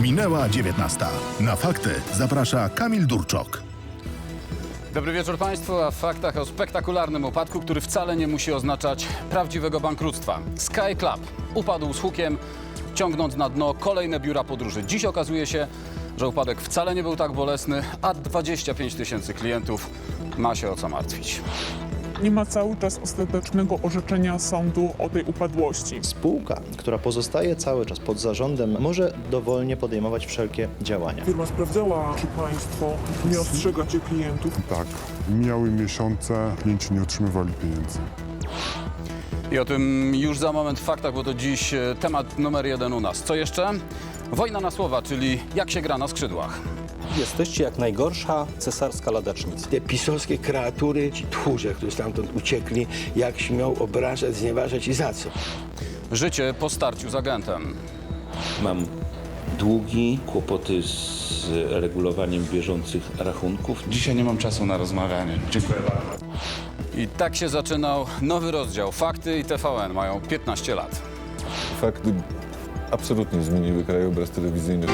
Minęła 19. Na fakty zaprasza Kamil Durczok. Dobry wieczór Państwu, a w faktach o spektakularnym upadku, który wcale nie musi oznaczać prawdziwego bankructwa. Sky Club upadł z hukiem, ciągnąc na dno kolejne biura podróży. Dziś okazuje się, że upadek wcale nie był tak bolesny, a 25 tysięcy klientów ma się o co martwić. Nie ma cały czas ostatecznego orzeczenia sądu o tej upadłości. Spółka, która pozostaje cały czas pod zarządem, może dowolnie podejmować wszelkie działania. Firma sprawdzała, czy państwo nie ostrzegacie klientów. Tak, mijały miesiące, klienci nie otrzymywali pieniędzy. I o tym już za moment w faktach, bo to dziś e, temat numer jeden u nas. Co jeszcze? Wojna na słowa, czyli jak się gra na skrzydłach. Jesteście jak najgorsza cesarska ladacznica. Te pisowskie kreatury, ci tchórze, którzy stamtąd uciekli, jak śmiał obrażać, znieważać i za co? Życie po starciu z agentem. Mam długi, kłopoty z regulowaniem bieżących rachunków. Dzisiaj nie mam czasu na rozmawianie. Dziękuję bardzo. I tak się zaczynał nowy rozdział. Fakty i TVN mają 15 lat. Fakty absolutnie zmieniły krajobraz telewizyjny.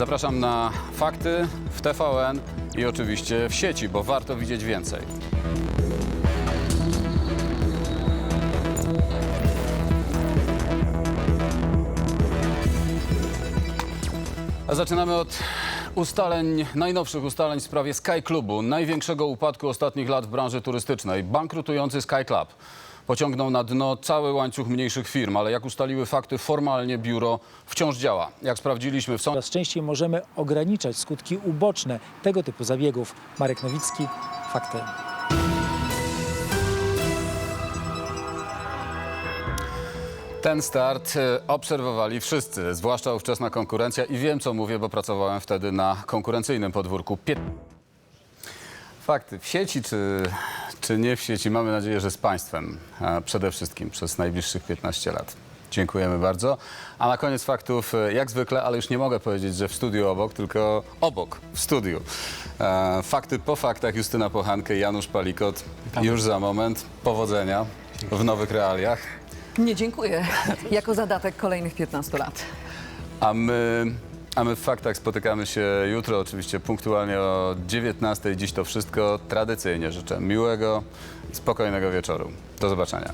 Zapraszam na fakty w TVN i oczywiście w sieci, bo warto widzieć więcej. A zaczynamy od ustaleń, najnowszych ustaleń w sprawie Sky Clubu, największego upadku ostatnich lat w branży turystycznej. Bankrutujący Sky Club pociągnął na dno cały łańcuch mniejszych firm, ale jak ustaliły fakty, formalnie biuro wciąż działa. Jak sprawdziliśmy w sądzie, Coraz częściej możemy ograniczać skutki uboczne tego typu zabiegów. Marek Nowicki, fakty. Ten start e, obserwowali wszyscy, zwłaszcza ówczesna konkurencja i wiem co mówię, bo pracowałem wtedy na konkurencyjnym podwórku. Fakty w sieci czy, czy nie w sieci, mamy nadzieję, że z Państwem a przede wszystkim przez najbliższych 15 lat. Dziękujemy bardzo. A na koniec faktów, e, jak zwykle, ale już nie mogę powiedzieć, że w studiu obok, tylko obok, w studiu. E, Fakty po faktach, Justyna Pochankę, Janusz Palikot. Już za moment. Powodzenia w nowych realiach. Nie dziękuję. Jako zadatek kolejnych 15 lat. A my, a my w faktach spotykamy się jutro, oczywiście punktualnie o 19. Dziś to wszystko. Tradycyjnie życzę miłego, spokojnego wieczoru. Do zobaczenia.